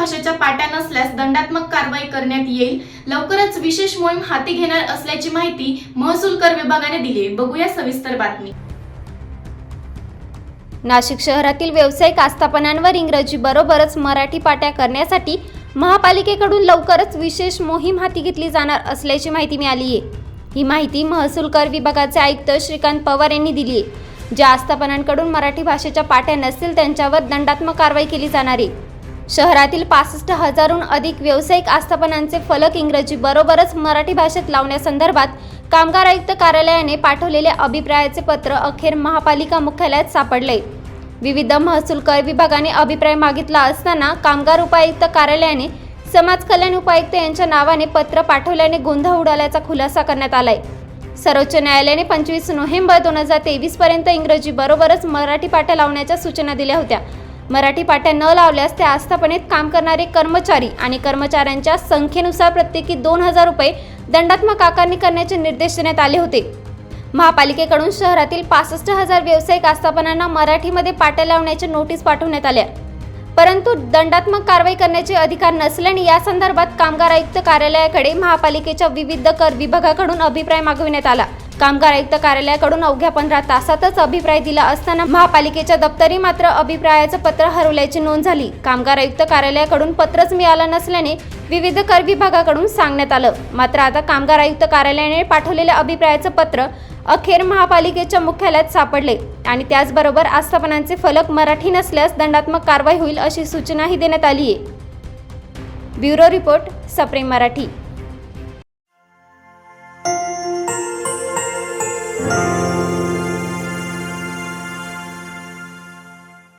भाषेच्या पाट्या नसल्यास दंडात्मक कारवाई करण्यात येईल. लवकरच विशेष मोहीम हाती घेणार असल्याची माहिती महसूल कर विभागाने दिली आहे. बघूया सविस्तर बातमी. नाशिक शहरातील व्यावसायिक आस्थापनांवर इंग्रजी बरोबरच मराठी पाट्या करण्यासाठी महापालिकेकडून लवकरच विशेष मोहीम हाती घेतली जाणार असल्याची माहिती मिळाली आहे. ही माहिती महसूल कर विभागाचे आयुक्त श्रीकांत पवार यांनी दिली आहे. ज्या आस्थापनांकडून मराठी भाषेच्या पाट्या नसतील त्यांच्यावर दंडात्मक कारवाई केली जाणार आहे. शहरातील पासष्ट हजारहून अधिक व्यावसायिक आस्थापनांचे फलक इंग्रजी बरोबरच मराठी भाषेत लावण्यासंदर्भात कामगार आयुक्त कार्यालयाने पाठवलेले अभिप्रायाचे पत्र अखेर महापालिका मुख्यालयात सापडले. विविध महसूल कर विभागाने अभिप्राय मागितला असताना कामगार उपायुक्त कार्यालयाने समाज कल्याण उपायुक्त यांच्या नावाने पत्र पाठवल्याने गोंधळ उडाल्याचा खुलासा करण्यात आलाय. सर्वोच्च न्यायालयाने पंचवीस नोव्हेंबर दोन हजार तेवीस पर्यंत इंग्रजी बरोबरच मराठी पाठ लावण्याच्या सूचना दिल्या होत्या. मराठी पाट्या न लावल्यास त्या आस्थापनेत काम करणारे कर्मचारी आणि कर्मचाऱ्यांच्या संख्येनुसार प्रत्येकी दोन हजार रुपये दंडात्मक आकारणी करण्याचे निर्देश देण्यात आले होते. महापालिकेकडून शहरातील पासष्ट हजार व्यावसायिक आस्थापनांना मराठीमध्ये पाट्या लावण्याच्या नोटीस पाठवण्यात आल्या. परंतु दंडात्मक कारवाई करण्याचे अधिकार नसल्याने या संदर्भात कामगार आयुक्त कार्यालयाकडे महापालिकेच्या विविध कर विभागाकडून अभिप्राय मागविण्यात आला. कामगार आयुक्त कार्यालयाकडून अवघ्या पंधरा तासातच अभिप्राय दिला असताना महापालिकेच्या दप्तरी मात्र अभिप्रायाचं पत्र हरवल्याची नोंद झाली. कामगार आयुक्त कार्यालयाकडून पत्रच मिळालं नसल्याने विविध कर विभागाकडून सांगण्यात आलं. मात्र आता कामगार आयुक्त कार्यालयाने पाठवलेल्या अभिप्रायाचं पत्र अखेर महापालिकेच्या मुख्यालयात सापडले आणि त्याचबरोबर आस्थापनांचे फलक मराठी नसल्यास दंडात्मक कारवाई होईल अशी सूचनाही देण्यात आली आहे ब्युरो रिपोर्ट सप्रेम मराठी.